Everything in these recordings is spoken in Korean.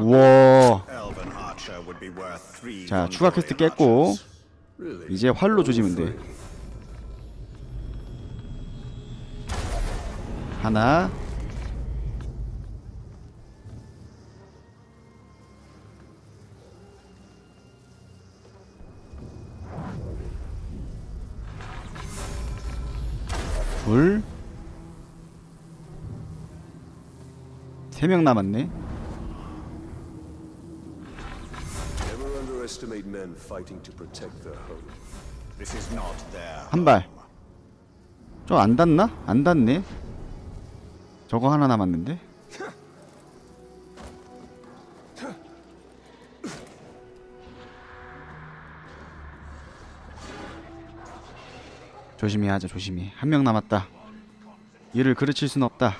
우와 자 추가 퀘스트 깼고 이제 활로 조지면 돼 하나 둘 세 명 남았네 underestimate men fighting to protect their home. This is not their 한 발. 좀 안 닿나? 안 닿네. 저거 하나 남았는데. 조심히 하자, 조심히. 한 명 남았다. 이를 그르칠 순 없다.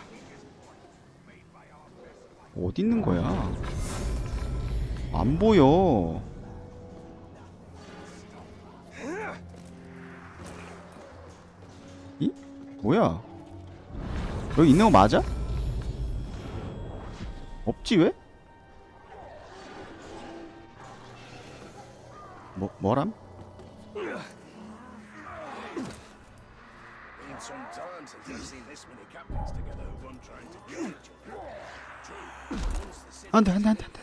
어디 있는 거야? 안 보여. 뭐야? 여기 있는 거 맞아? 없지 왜? 뭐 뭐람? 안돼 안돼 안돼 안돼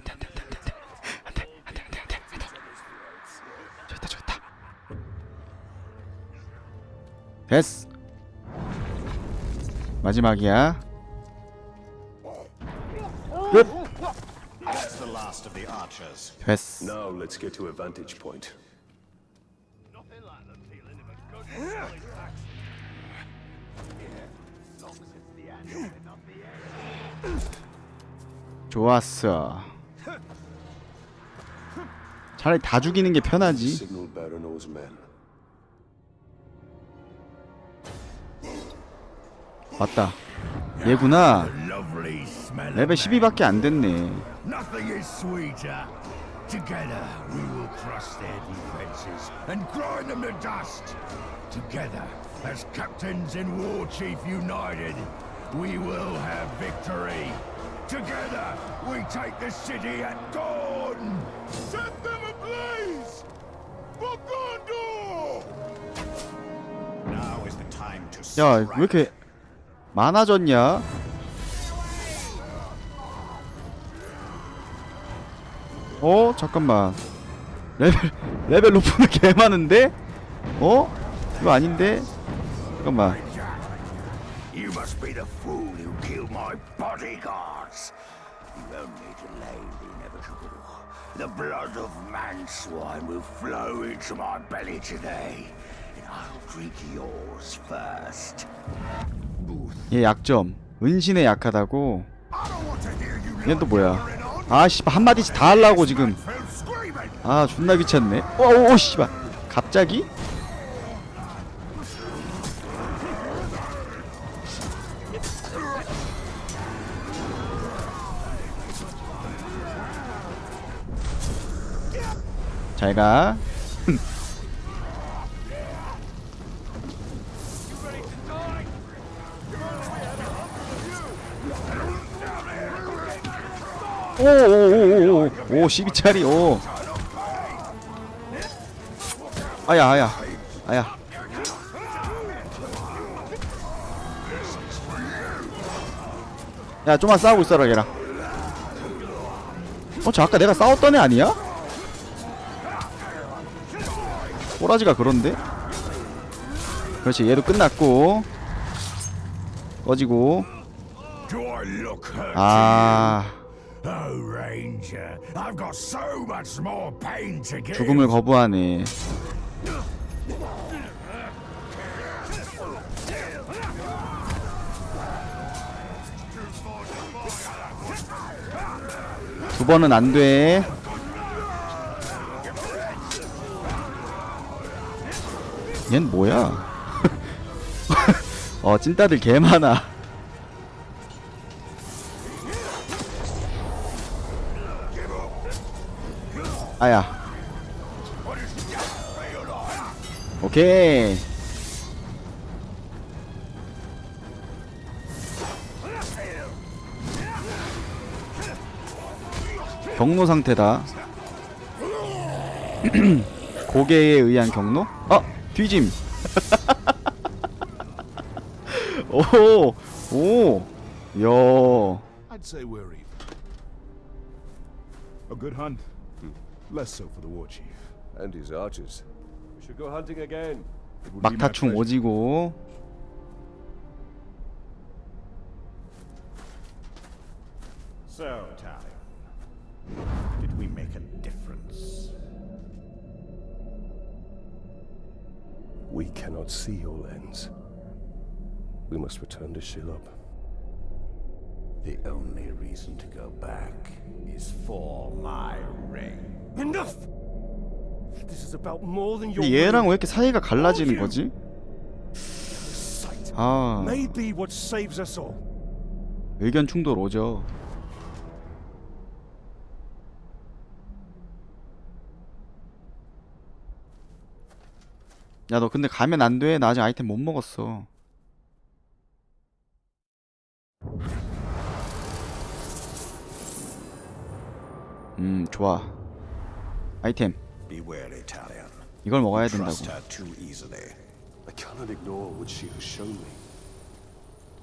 마지막이야. 끝. 됐어. Now let's get to a vantage point. 좋았어. 차라리 다 죽이는 게 편하지. Signal Baron knows men. 맞다 얘구나 레벨 12밖에 안 됐네. Together we will crush their defenses and grind them to dust. Together, as captains and war chief united, we will have victory. Together, we take the city at dawn. Set them ablaze for Gondor. Now is the time to 야 왜. 이렇게 많아졌냐 어 잠깐만 레벨 레벨 높으면 개 많은데 어 이거 아닌데 잠깐만 You must be the fool who killed my bodyguards. You only delayed the inevitable. The blood of Manswine will flow into my belly today, and I'll drink yours first. 얘 약점. 은신에 약하다고. 얘는 또 뭐야? 아 씨발 한마디씩 다 하려고 지금. 아 존나 귀찮네. 어오 씨발. 갑자기? 잘가 오오오오 오 12짜리 오 아야 아야 아야 야 좀만 싸우고 있어라 걔랑 어저 아까 내가 싸웠던 애 아니야? 꼬라지가 그런데? 그렇지 얘도 끝났고 꺼지고? 아 Oh, Ranger, I've got so much more pain to give. 죽음을 거부하네 두 번은 안 돼 얜 뭐야 어 찐따들 개 많아 아야 오케이 경로 상태다. 고개에 의한 경로? 어 뒤짐. 오, 오, 야. I'd say we're even. A good hunt. Less so for the war chief. And his archers. We should go hunting again. It would be my 막타충 pleasure. 오지고. So, Talion, did we make a difference? We cannot see your lens. We must return to Shilob. The only reason to go back is for my ring. Enough! This is about more than your 근데 얘랑 왜 이렇게 사이가 갈라지는 거지? sight. 아, May be what saves us all. 의견 충돌 오죠. 야, 너 근데 가면 안 돼. 나 아직 아이템 못 먹었어. 음, 좋아. 아이템. 이걸 먹어야 된다고.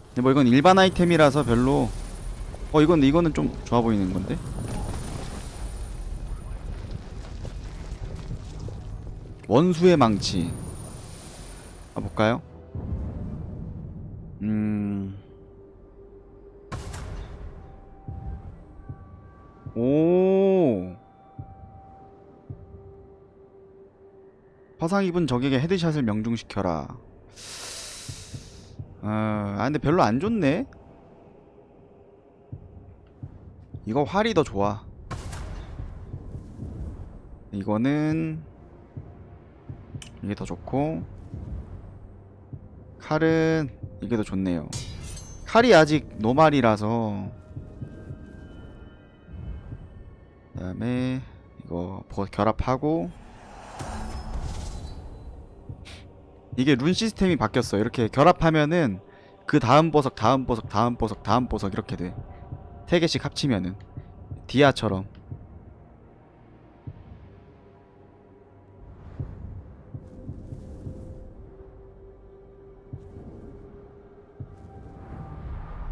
근데 뭐 이건 일반 아이템이라서 별로 어 이건 이거는 좀 좋아 보이는 건데 원수의 망치 아 볼까요? 음. 오. 화상 입은 적에게 헤드샷을 명중시켜라. 아, 아 근데 별로 안 좋네. 이거 활이 더 좋아. 이거는 이게 더 좋고 칼은 이게 더 좋네요. 칼이 아직 노말이라서 그 다음에 이거 버- 결합하고 이게 룬 시스템이 바뀌었어. 이렇게 결합하면은 그 다음 보석, 다음 보석, 다음 보석, 다음 보석 이렇게 돼. 세 개씩 합치면은 디아처럼.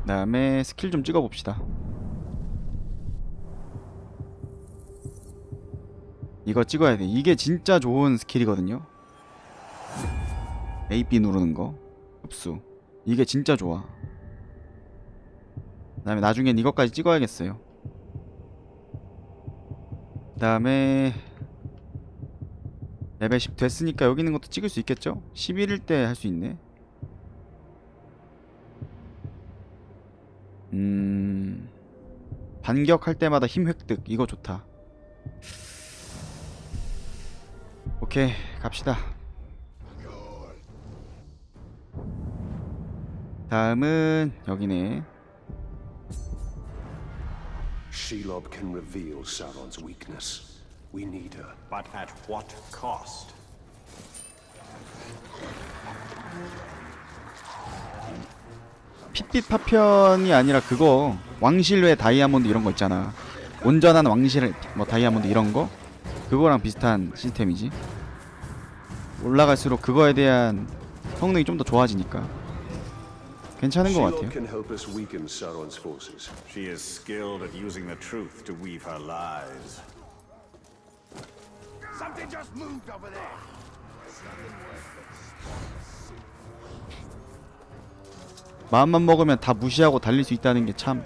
그 다음에 스킬 좀 찍어 봅시다. 이거 찍어야 돼. 이게 진짜 좋은 스킬이거든요. A, B 누르는 거 흡수. 이게 진짜 좋아. 그 다음에 나중엔 이것까지 찍어야겠어요. 그 다음에 레벨 10 됐으니까 여기 있는 것도 찍을 수 있겠죠? 11일 때 할 수 있네. 음... 반격할 때마다 힘 획득. 이거 좋다. 오케이 갑시다 다음은 여기네. Shelob can reveal Sauron's weakness. We need her. But at what cost? 핏빛 파편이 아니라 그거 왕실외 다이아몬드 이런 거 있잖아. 온전한 왕실 뭐 다이아몬드 이런 거 그거랑 비슷한 시스템이지. 올라갈수록 그거에 대한 성능이 좀 더 좋아지니까 괜찮은 것 같아요. can help us weaken Sauron's forces. She is skilled at using the truth to weave her lies. Something just moved over there. 마음만 먹으면 다 무시하고 달릴 수 있다는 게 참.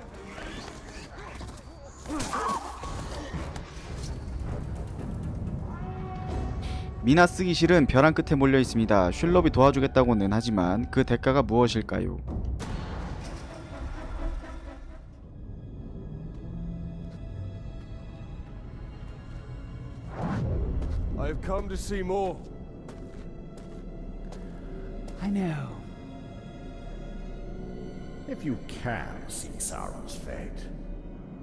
미나 쓰기 실은 벼랑 끝에 몰려 있습니다. 슐럽이 도와주겠다고는 하지만 그 대가가 무엇일까요? Come to see more. I know. If you can see Sauron's fate,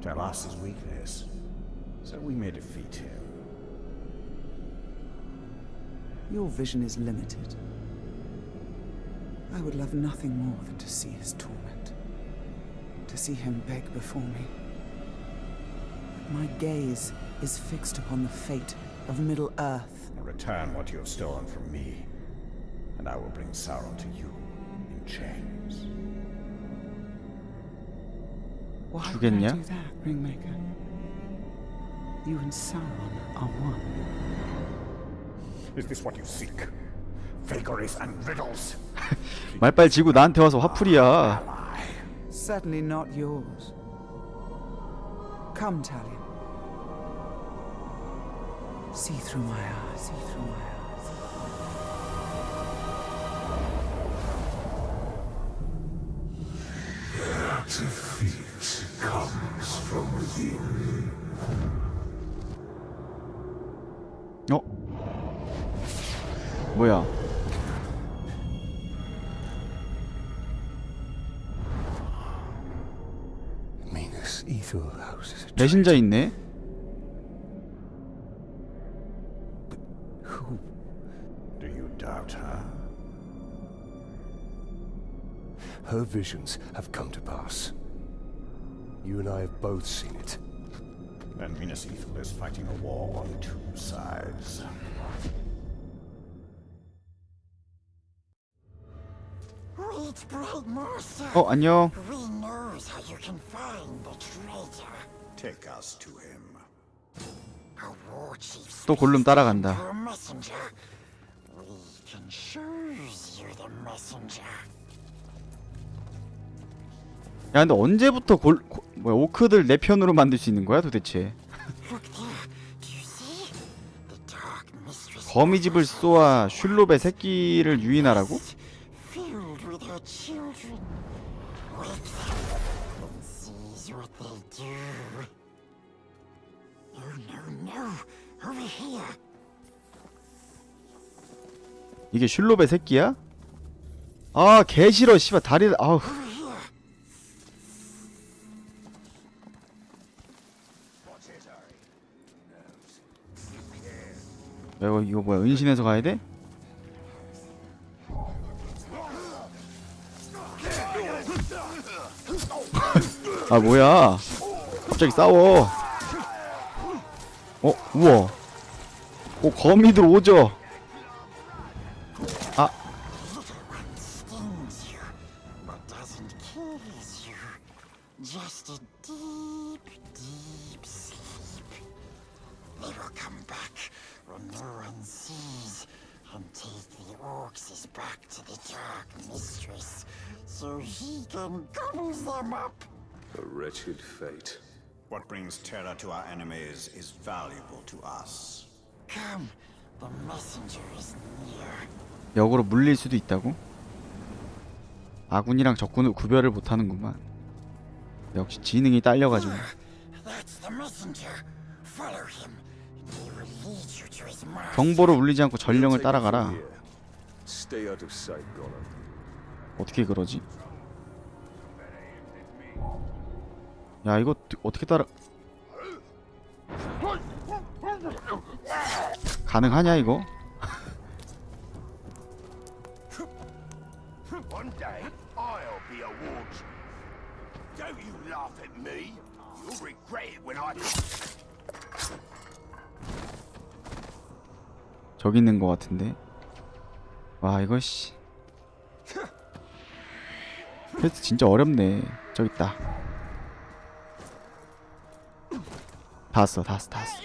tell us his weakness, so we may defeat him. Your vision is limited. I would love nothing more than to see his torment. To see him beg before me. My gaze is fixed upon the fate of Middle Earth. Return what you have stolen from me, and I will bring Sauron to you in chains. Why would 주겠냐? I do that, Ringmaker? You and Sauron are one. Is this what you seek? Vagaries and riddles? 말빨 지고 나한테 와서 화풀이야. Certainly not yours. Come, Talion. See through my eyes, see through my eyes. 어? 뭐야? Minas Ethel houses a 배신자 있네. visions have come to pass. You and I have both seen it. Then Minas Ethel is fighting a war on two sides. Wait, Bright Master. 어 안녕. We knows how you can find the traitor. Take us to him. A war chief 또 골룸 따라간다. for a messenger. We can choose you the messenger. 야 근데 언제부터 골 고- 뭐야 오크들 내 편으로 만들 수 있는 거야 도대체? 거미집을 쏘아 슐롭의 새끼를 유인하라고? 이게 슐롭의 새끼야? 아 개싫어 씨발 다리 아우 야, 이거 이거 뭐야 은신해서 가야 돼? 아 뭐야 갑자기 싸워 어 우와 오 거미들 오죠 아 one sees and take the orcs back to the Dark Mistress so he can gobble them up. A wretched fate. What brings terror to our enemies is valuable to us. Come, the messenger is near. 역으로 물릴 수도 있다고? 아군이랑 적군을 구별을 못하는구만 역시 지능이 딸려가지고 That's the messenger. Follow him. 정보를 울리지 않고 전령을 따라가라. 어떻게 그러지? 야 이거 드- 어떻게 따라 가능하냐 이거? 저기 있는 것 같은데 와 이거 씨 퀘스트 진짜 어렵네 저기 있다 다 왔어 다 왔어 다 왔어!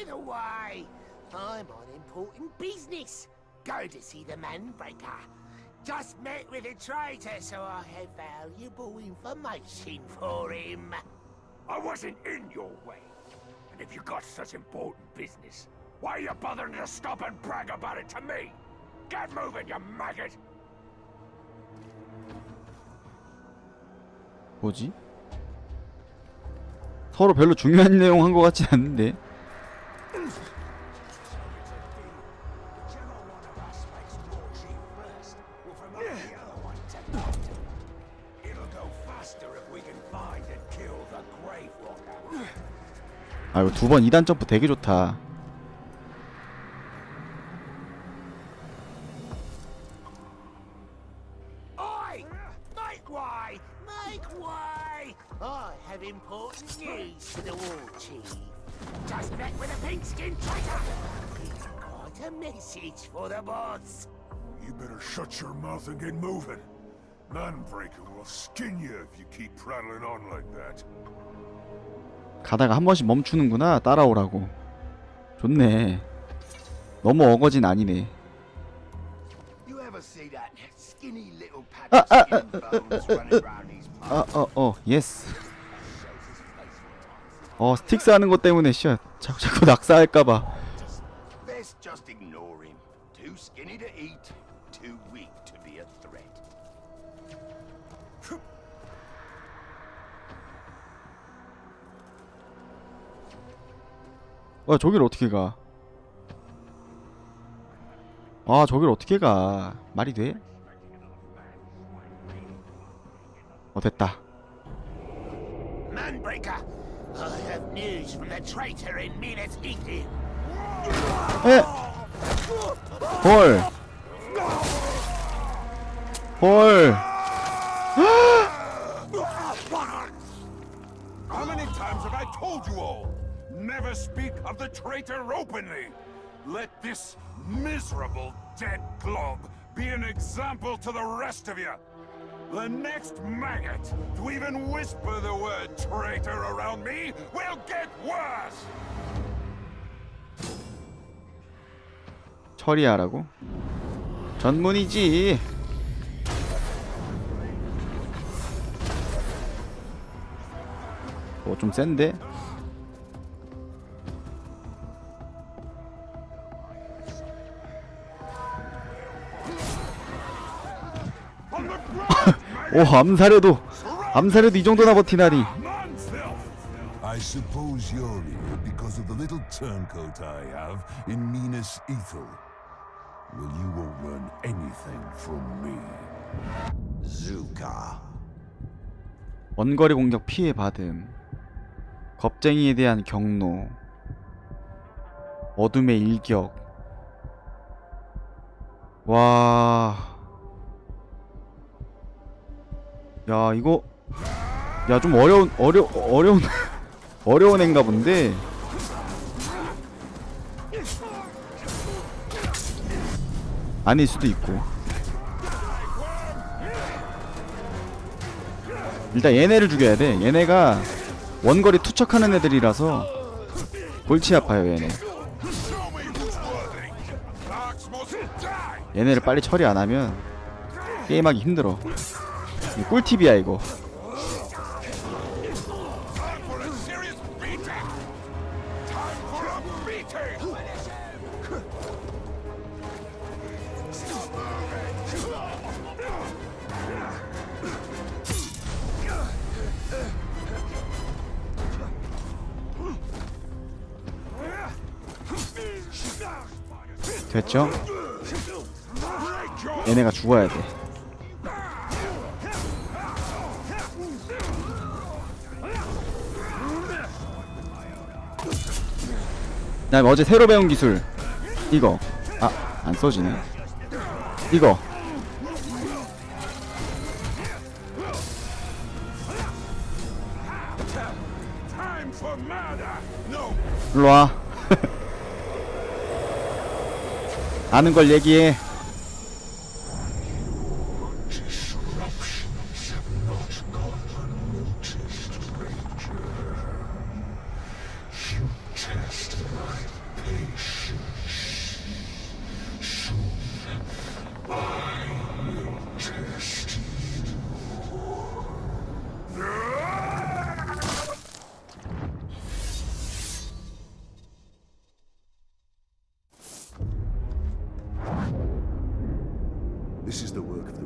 I'm on important business. Go to see the Manbreaker. Just met with a traitor, so I have valuable information for him. I wasn't in your way. And if you got such important business, why are you bothering to stop and brag about it to me? Get moving, you maggot! 뭐지? 서로 별로 중요한 내용 한 것 같진 Walker. 아 이거 두 번 2단 점프 되게 좋다 get moving. Manbreaker will skin you if you keep prattling on like that. 가다가 한 번씩 멈추는구나 따라오라고 좋네 너무 어거진 아니네 You ever see that skinny little Ah, pad ah, of skin and bones running around these parts? 어어어 예스 어 스틱스 하는 것 때문에 씨 자꾸 자꾸 낙사할까봐 와 저길 어떻게 가? 아 저길 어떻게 가? 말이 돼? 어 됐다. Manbreaker, I have news from the traitor in Minas Ithil. 에! 헐. 헐. How many times have I told you all? Never speak of the traitor openly. Let this miserable dead glob be an example to the rest of you. The next maggot to even whisper the word traitor around me will get worse. 처리하라고? 전문이지. 어, 좀 센데? 오, 암살해도, 암살해도 이 정도나 버티다니. I suppose you're here because of the little turncoat I have in Minas Ethel. Well, you won't learn anything from me. Zuka. 원거리 공격 피해 받음. 겁쟁이에 대한 경로. 어둠의 일격. 와. 야, 이거 야, 좀 어려운 어려 어려운 어려운 애인가 본데. 아닐 수도 있고. 일단 얘네를 죽여야 돼. 얘네가 원거리 투척하는 애들이라서 골치 아파요, 얘네. 얘네를 빨리 처리 안 하면 게임하기 힘들어. 꿀팁이야, 이거. 됐죠? 얘네가 죽어야 돼. 나 어제 새로 배운 기술. 이거. 아 안 써지네. 이거. 일로와. 아는 걸 얘기해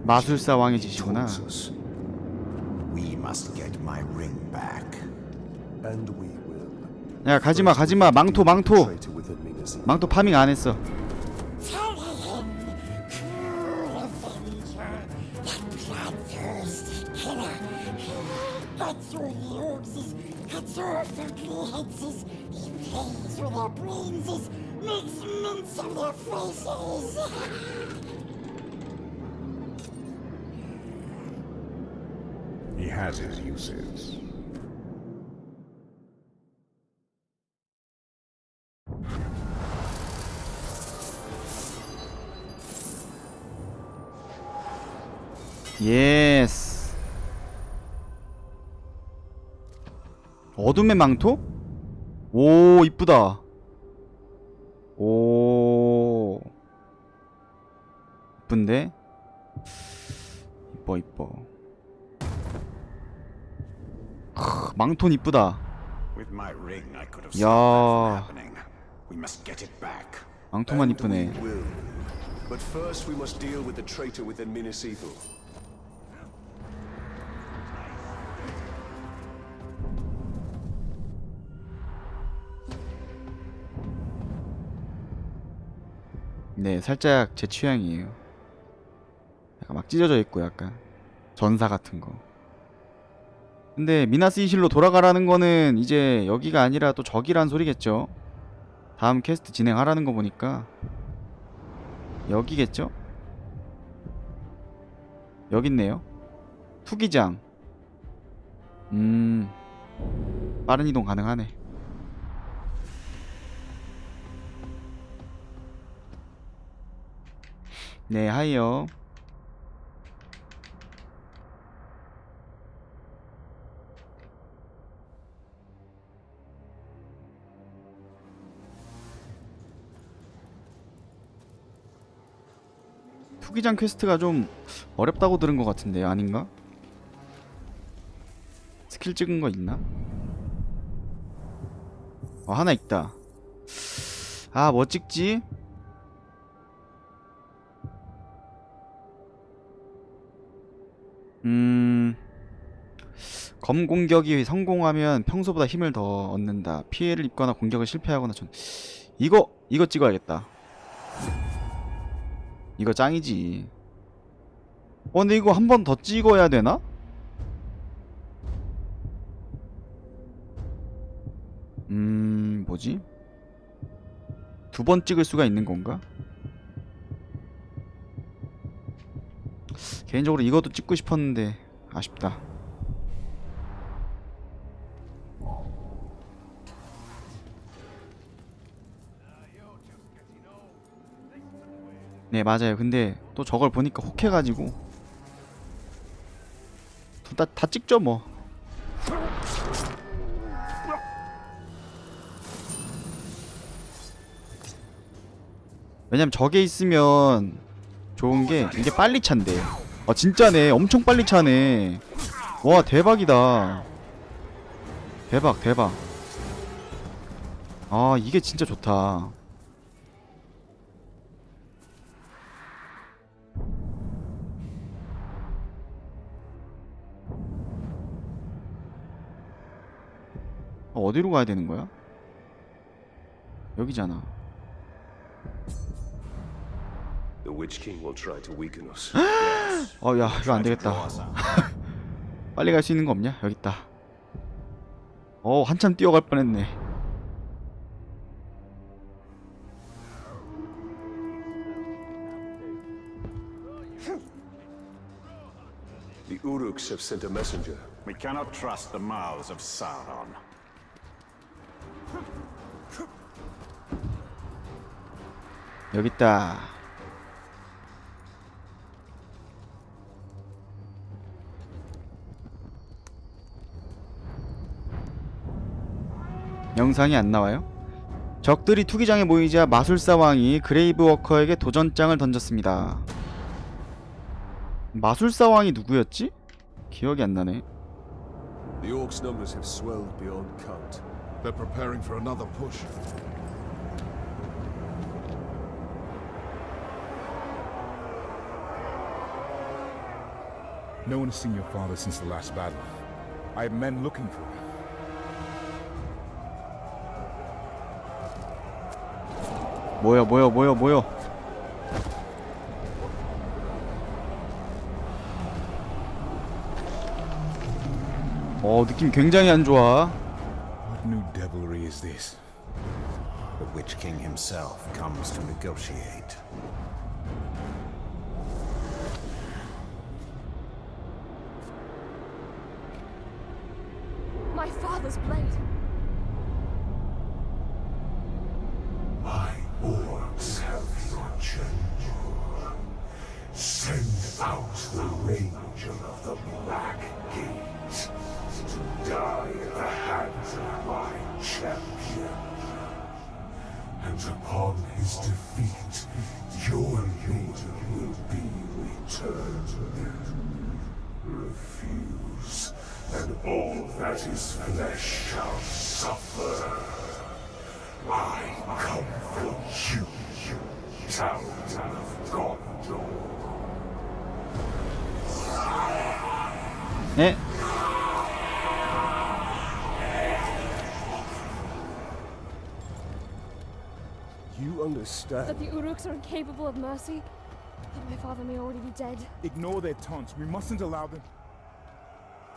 마술사 왕의 us, We must get my ring back. and we will. 야 가지마 가지마 망토 망토. 망토 파밍 안 했어 has its uses. 예스 어둠의 망토? 오 이쁘다 오 이쁜데? 이뻐 이뻐 망토는 이쁘다. 야. 망토만 이쁘네. we will. But first we must deal with the traitor within Minas Ithil. 네, 살짝 제 취향이에요. 약간 막 찢어져 있고 약간 전사 같은 거. 근데 미나스 이실로 돌아가라는 거는 이제 여기가 아니라 또 저기란 소리겠죠. 다음 퀘스트 진행하라는 거 보니까 여기겠죠? 여기 있네요. 투기장. 음. 빠른 이동 가능하네. 네, 하이요. 투기장 퀘스트가 좀 어렵다고 들은 것 같은데 아닌가? 스킬 찍은 거 있나? 어 하나 있다 아 뭐 찍지? 음... 검 공격이 성공하면 평소보다 힘을 더 얻는다 피해를 입거나 공격을 실패하거나 전 이거 이거 찍어야겠다 이거 짱이지. 어, 근데 이거 한 번 더 찍어야 되나? 음, 뭐지? 두 번 찍을 수가 있는 건가? 개인적으로 이것도 찍고 싶었는데 아쉽다. 네 맞아요. 근데 또 저걸 보니까 혹해가지고. 다, 다 찍죠 뭐. 왜냐면 저게 있으면 좋은 게 이게 빨리 찬대. 아 진짜네. 엄청 빨리 차네. 와 대박이다. 대박 대박. 아 이게 진짜 좋다 어, 어디로 가야 되는 거야? 여기잖아. The Witch King will try to weaken us. 어, 야, 이거 안 되겠다. 빨리 갈 수 있는 거 없냐? 여기 있다. 어, 한참 뛰어갈 뻔했네. the Uruks have sent a messenger. We cannot trust the mouths of Sauron. 여기 있다. 영상이 안 나와요? 적들이 투기장에 모이자 마술사 왕이 그레이브 워커에게 도전장을 던졌습니다. 마술사 왕이 누구였지? 기억이 안 나네. The orcs' numbers have swelled beyond count. They're preparing for another push. No one has seen your father since the last battle. I have men looking for him. 뭐야 뭐야 뭐야 뭐야 어 느낌 굉장히 안 좋아 What new devilry is this? The Witch King himself comes to negotiate. champion. And upon his defeat, your leader will be returned. Refuse, and all that is flesh shall suffer. I come for you, you town of Gondor. Eh? understand? That the Uruks are incapable of mercy? That my father may already be dead? Ignore their taunts. We mustn't allow them.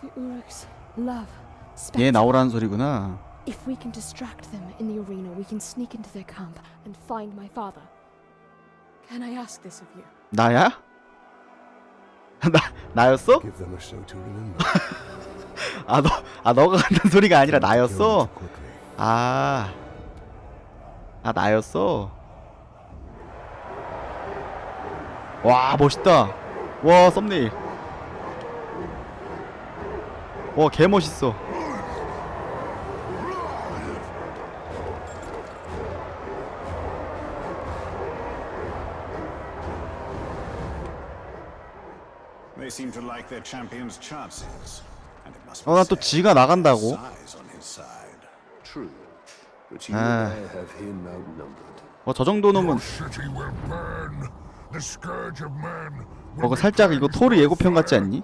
The Uruks love 얘 spectre. 나오라는 소리구나. If we can distract them in the arena, we can sneak into their camp and find my father. Can I ask this of you? 나야? 나 나였어? Give them a show to remember. 아 너 아 너가 한다는 소리가 아니라 Don't kill them 나였어. too quickly. 아. 아 나였어. 와 멋있다. 와 썸네일. 와 개 멋있어. They seem to like their champion's chances. And it must 어난또 지가 나간다고. Ah. outnumbered. 어저 정도 놈은 어, 그 be 살짝 이거 토르 예고편 같지. 않니?